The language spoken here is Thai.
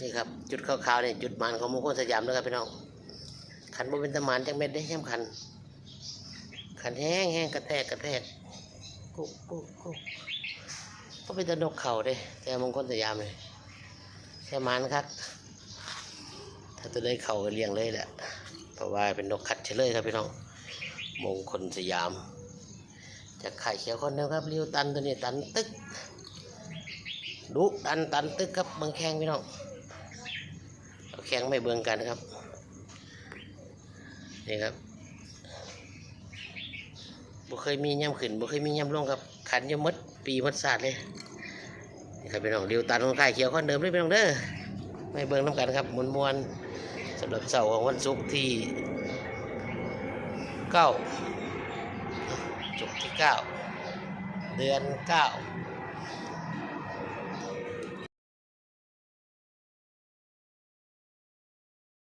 นี่ครับจุดขาวๆเนี่ยจุดมันของมงคลสยามนะครับพี่น้องขันบ่เป็นตะมานจังเม็ดได้แช่คันขันแห้งแห้งกระแทกกระแทกกุ๊กกุ๊กกุ๊กก็เป็นตะนกเข่าเด้แต่มงคลสยามเลยแช่มันครับถ้าตัวได้เข่าก็เลี้ยงเลยแหละเพราะว่าเป็นนกขัดเฉลยครับพี่น้องมงคลสยามจากไข่เขียวคนเดียวครับริวตันตัวนี้ตันตึกดุตันตันตึกครับบืองแข้งพี่น้อง ข้งไม่เบืองกันครับ นี่ครับบ่เคยมีย่ำขึ้นบ่เคยมีย่ำลงครับ ขันอยมดปีมดศาสตร์เลยนี่ครับพี่น้องริวตันของไข่เขียวคนเดิมเลยพี่น้องเด้อไม่เบืองน้ำกันครับมวนมวนสำหรับเสาร์ของวันศุกร์ที่เก้าศุกร์ที่9เดือน9